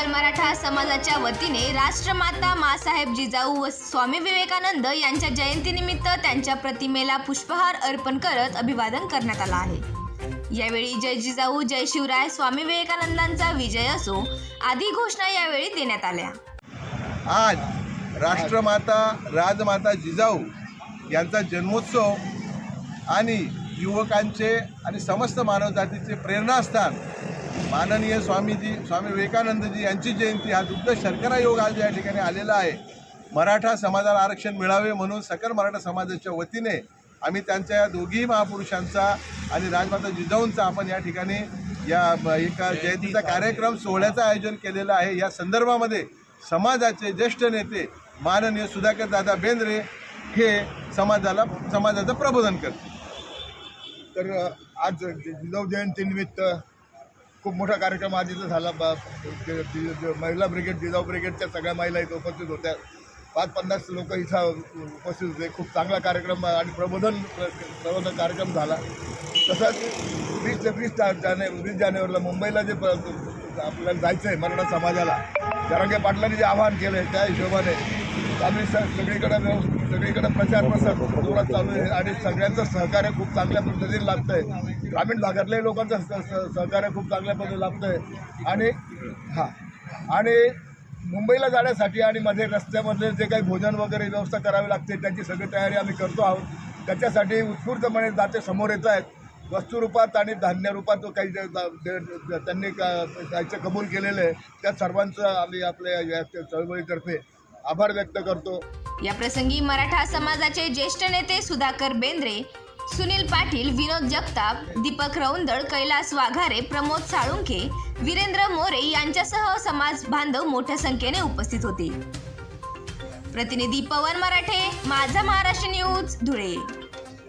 सकल मराठा समाजाच्या वतीने राष्ट्रमाता मासाहेब जिजाऊ व स्वामी विवेकानंद यांच्या जयंतीनिमित्त त्यांच्या प्रतिमेला पुष्पहार अर्पण करत अभिवादन करण्यात आलं आहे. यावेळी जय जिजाऊ जय शिवराय स्वामी विवेकानंदांचा विजय असो आदी घोषणा यावेळी देण्यात आल्या. आज राष्ट्रमाता राजमाता जिजाऊ यांचा जन्मोत्सव आणि युवकांचे आणि समस्त मानवजातीचे प्रेरणास्थान माननीय स्वामीजी स्वामी विवेकानंदजी यांची जयंती हा दुग्ध शर्करा योग आज या ठिकाणी आलेला आहे. मराठा समाजाला आरक्षण मिळावे म्हणून सकल मराठा समाजाच्या वतीने आम्ही त्यांच्या या दोघी महापुरुषांचा आणि राजमाता जिजाऊंचा आपण या ठिकाणी या एका जयंतीचा कार्यक्रम सोहळ्याचं आयोजन केलेलं आहे. या संदर्भामध्ये समाजाचे ज्येष्ठ नेते माननीय सुधाकर दादा बेंद्रे हे समाजाला समाजाचं प्रबोधन करते तर आज जिजाऊ जयंतीनिमित्त खूप मोठा कार्यक्रम आज इथं झाला. बा महिला ब्रिगेड जिजाऊ ब्रिगेडच्या सगळ्या महिला इथं उपस्थित होत्या. पाच पन्नास लोक इथं उपस्थित होते. खूप चांगला कार्यक्रम आणि प्रबोधन प्रबोधन कार्यक्रम झाला. तसंच वीस ते वीस जाने वीस जानेवारीला मुंबईला जे प- आपल्याला जायचं आहे मराठा समाजाला जरांगे पाटलांनी जे आवाहन केलं आहे त्या हिशोबाने आम्ही स सगळीकडे व्यवस्थित सगळीकडे प्रचार प्रसार जोरात चालू आहे आणि सगळ्यांचं सहकार्य खूप चांगल्या पद्धतीने लागतं आहे ग्रामीण भागातल्याही लोकांचं स- स- सहकार्य खूप चांगल्या पद्धतीने लागतं आहे आणि हां. आणि मुंबईला जाण्यासाठी आणि मध्ये रस्त्यामधले जे काही भोजन वगैरे व्यवस्था करावी लागते त्याची सगळी तयारी आम्ही करतो आहोत. त्याच्यासाठी उत्स्फूर्तपणे दाते समोर येत आहेत. वस्तुरूपात आणि धान्य रूपात काही जे- जे- त्यांनी का- त्यांचं कबूल केलेलं आहे त्या सर्वांचं आम्ही आपल्या या चळवळीतर्फे आभार व्यक्त करतो. या प्रसंगी मराठा समाजाचे ज्येष्ठ नेते सुधाकर बेंद्रे सुनील पाटील विनोद जगताप दीपक रौंदळ कैलास वाघारे प्रमोद साळुंखे वीरेंद्र मोरे यांच्यासह समाज बांधव मोठ्या संख्येने उपस्थित होते. प्रतिनिधी पवन मराठे माझा महाराष्ट्र न्यूज धुळे.